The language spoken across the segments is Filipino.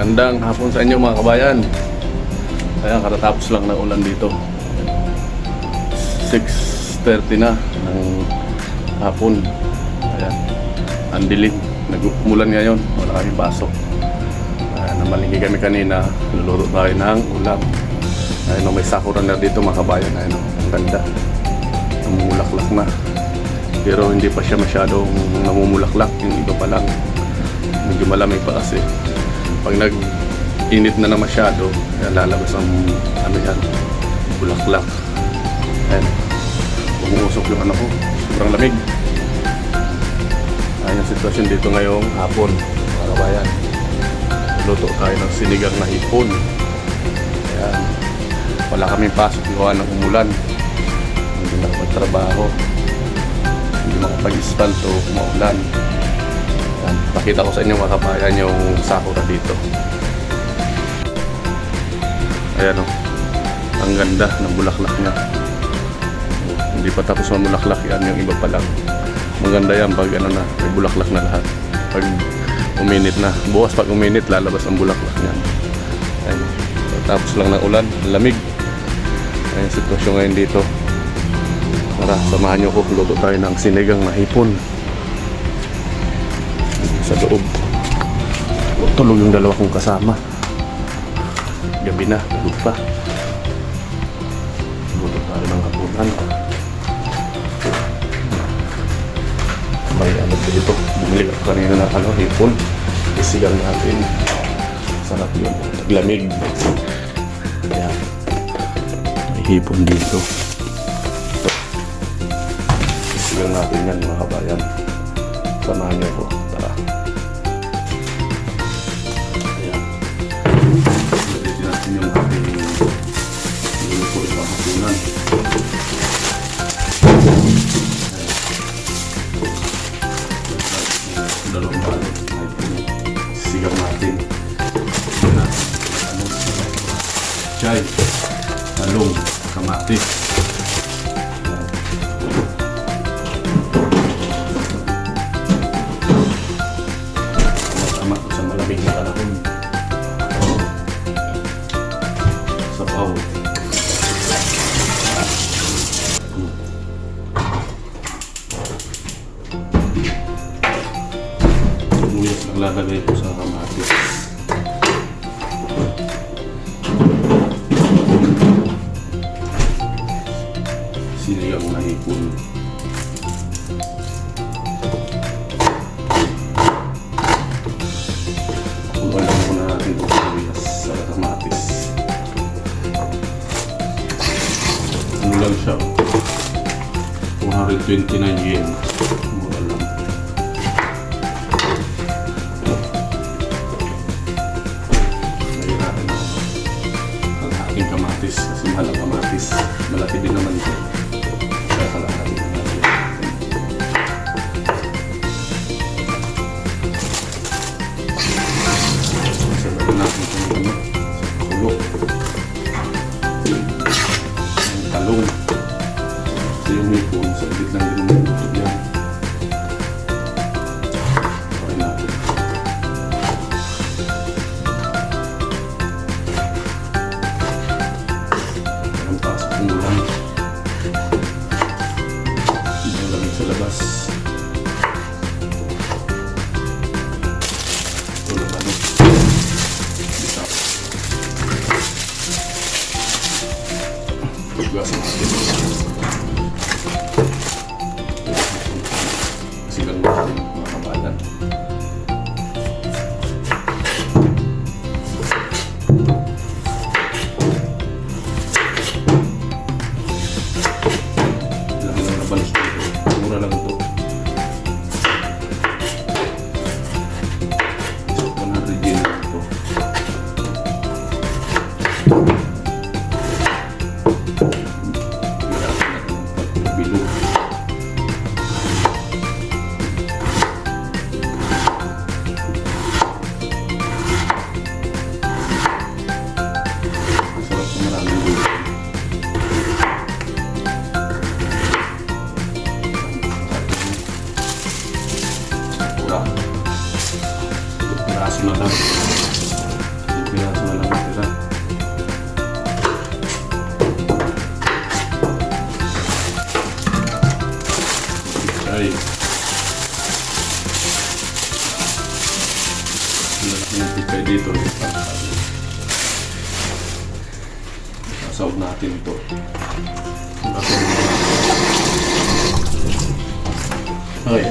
Gandang hapon sa inyo mga kabayan. Ayan, katatapos lang ng ulan dito. 6.30 na ng hapon. Ayan, ang dilim. Nag-umulan ngayon. Wala kami pasok. Ayan, namalingki kami kanina. Luluto tayo ng ulam. Ayan, may sakura na dito mga kabayan. Ayan, ang ganda. Namumulaklak na. Pero hindi pa siya masyadong namumulaklak. Yung iba pa lang. Medyo malamig pa kasi pag nag-init na na masyado, ayan, lalabas ang ano yan, bulaklak. Ayan, umuusok yung ano ko, sobrang lamig. Ayan yung sitwasyon dito ngayong hapon, mga kabayan. Luto tayo ng sinigang na hipon. Ayan, wala kaming pasok gawa ng umulan. Hindi na magtrabaho. Hindi makapag-ispanto, maulan. Pakita ko sa inyo mga kabayan yung sakura dito. Ayan o. Ang ganda ng bulaklak niya. Hindi pa tapos mamulaklak yan, yung iba pa lang. Maganda yan pag ano na, may bulaklak na lahat. Pag uminit na. Bukas pag uminit, lalabas ang bulaklak niyan. Ayan. Tapos lang ng ulan, ang lamig. Ayan sitwasyon ngayon dito. Tara, samahan niyo ko. Luto tayo ng sinigang na hipon sa loob. Tulog yung dalawa kong kasama. Gabi na, tulog pa. Luto tayo ng hapunan. May ano dito. Bumili ako kanina ng ano, hipon. Isigang natin. Sarap yun. Naglamig. Kaya, may hipon dito. Isigang natin yan mga kabayan. Samahan niyo ko. Ayan. Dalawang balot. Sigaw natin. Chay. Talong. Kamatis. Lumuyas ang lalagay ko sa Malaki din naman ito. Sasaw natin ito. Okay.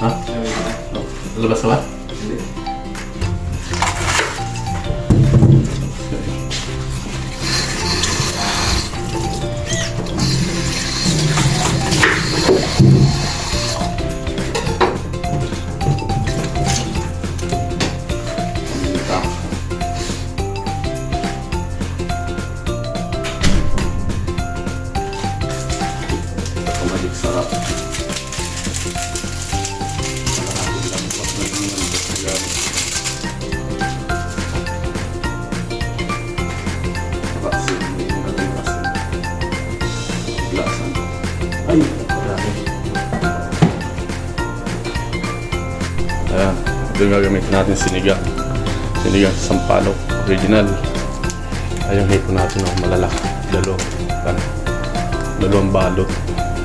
Ha? Lalabas ka ba? Asin. Lasan. Ay. Ayan, ito yung gagamitin natin sinigang. Sinigang sa sampalok, original. Ay, yung hipon natin, oh, malalaki. Dalawang, ano, dalawang balot.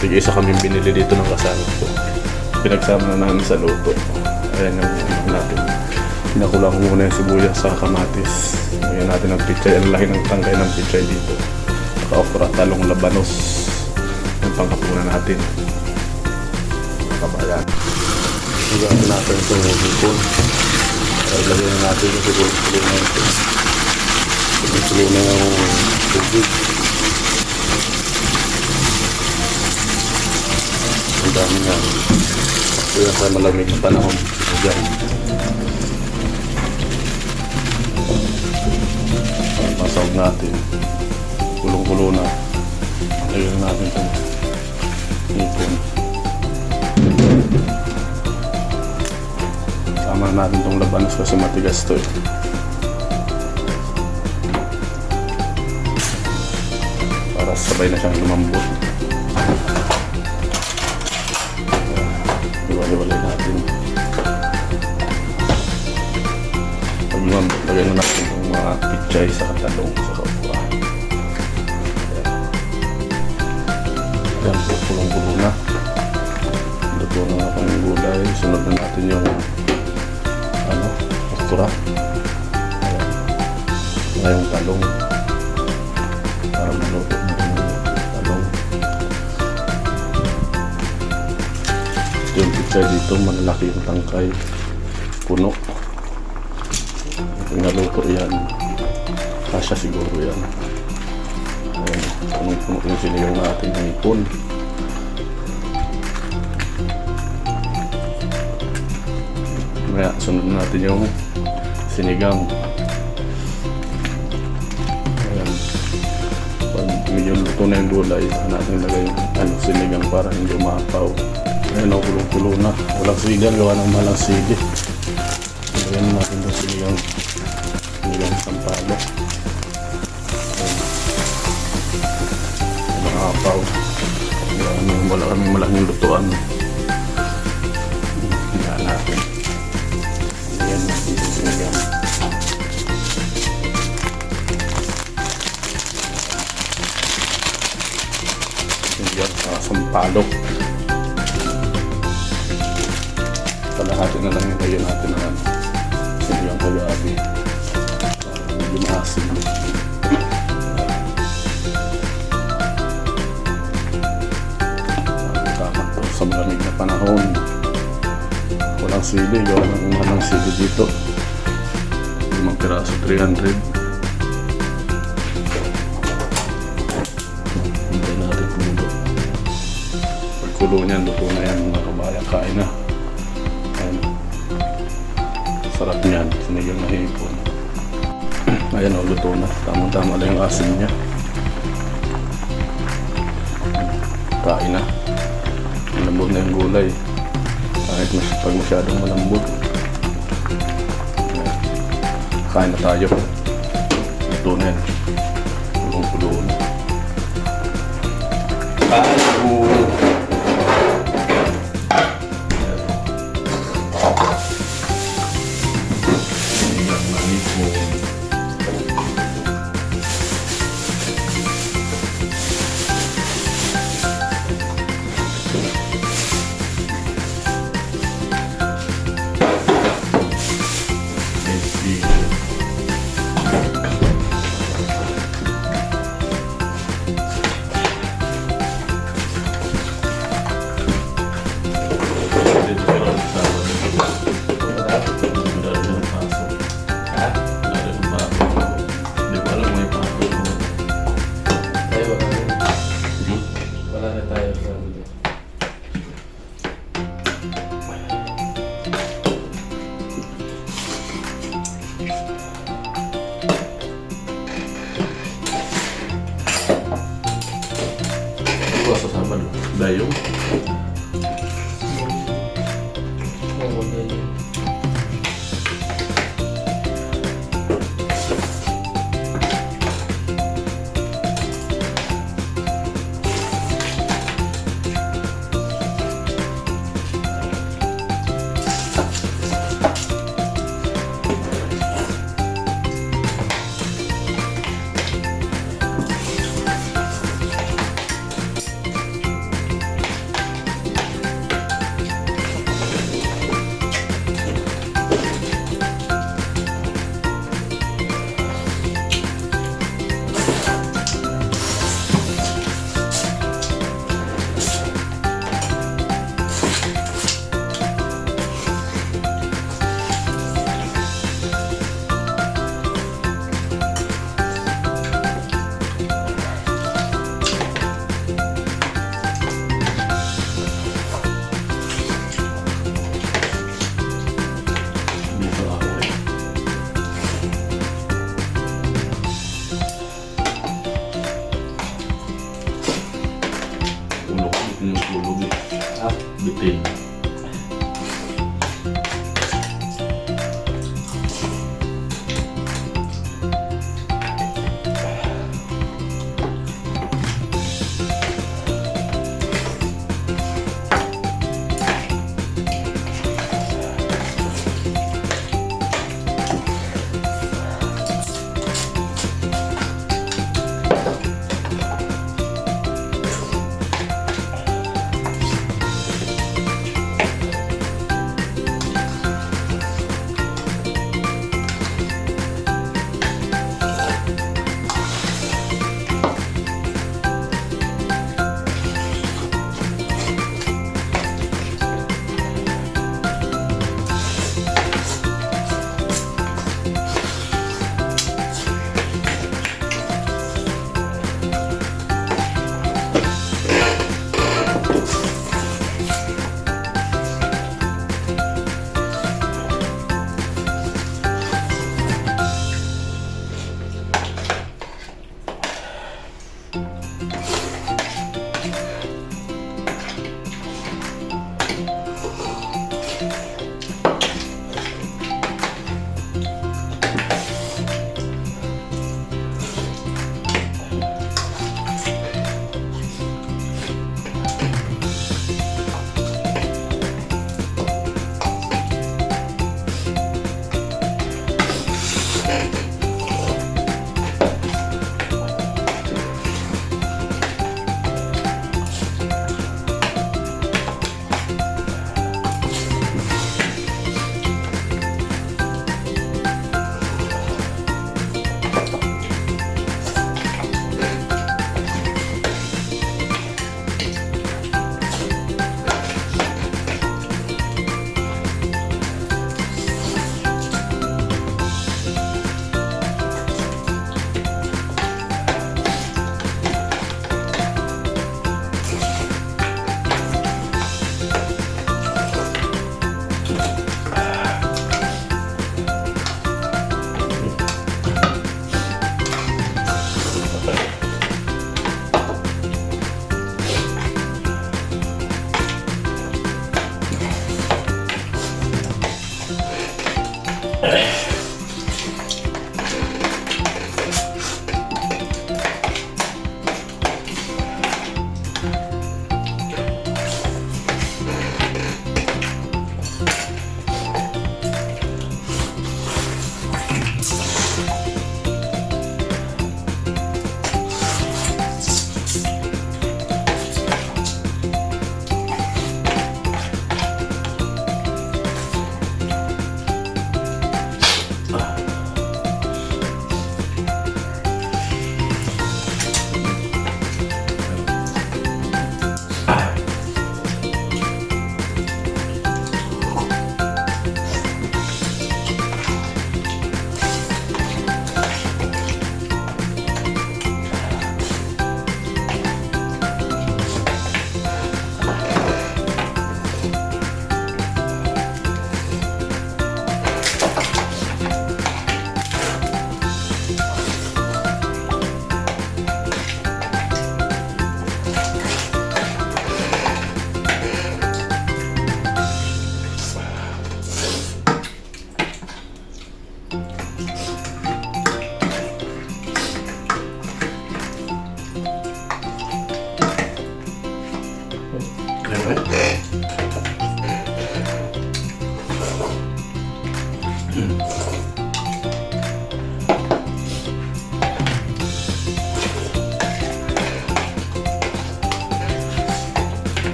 Tig isa kami binili dito ng kasama ko. Pinagsama na namin sa luto. Ayan yung ano natin. Pinakulang muna yung sibuyas sa kamatis. Ayan natin ang pichay. Ang laki ng tangkay ng pichay dito. Saka okra, talong labanos. Yung pangkapunan natin. Kabayan. Hugasan natin itong hipon. Ilagay na natin yung ito. Tuloy na yung tubig. Ang dami nga. Kaya sa malamig na panahon. Diyan. Masawag natin. Kulong-kulo na. Lagyan natin itong hipon. Tama natin itong labanos kasi matigas to eh. Para sabay na siyang lumambot. Pichay sa katalong sa kapwa. Ayan po, kulong-kulo na. Luto na nga pang gulay. Sunod na natin yung ano, okra. Ngayong talong. Para maluto na yung talong. Ito yung picture dito, malalaki yung tangkay. Puno. Pag naluto yan, kasya siguro yan. Ayan, punong-puno yung sinigaw natin ng ipon. Kaya sunod natin yung sinigang. Ayan. Pag medyo luto na yung gulay, natin lagay yung ano, sinigang para hindi umapaw. Ayan o, kulong-kulo na. Walang sili, gawa ng malang sili. Lagyan natin yung sinigang. Sinigang sampalo. Walang apaw. Ayan, wala kaming malaking lutuan. Ayan natin. Ayan natin sinigang. Sinigang sa sampalok. Kalahati na lang yung lagyan natin ano, sinigang kagabi. Para medyo maasim. Tama to sa malamig na panahon. Walang sili, gawa ng umanang sili dito. Limang piraso, 300. Hintay natin kumulo. Pag kulo niyan, luto na yan mga kabayan. Kain na. Ayan. Sarap niyan. Sinigang na hipon. Ayan o, luto na. Tamang-tama lang yung asin niya. Kain na. Malambot na yung gulay. Kahit mas, pag masyadong malambot. Kain na tayo. Luto na yan. Kulong-kulo na. Kain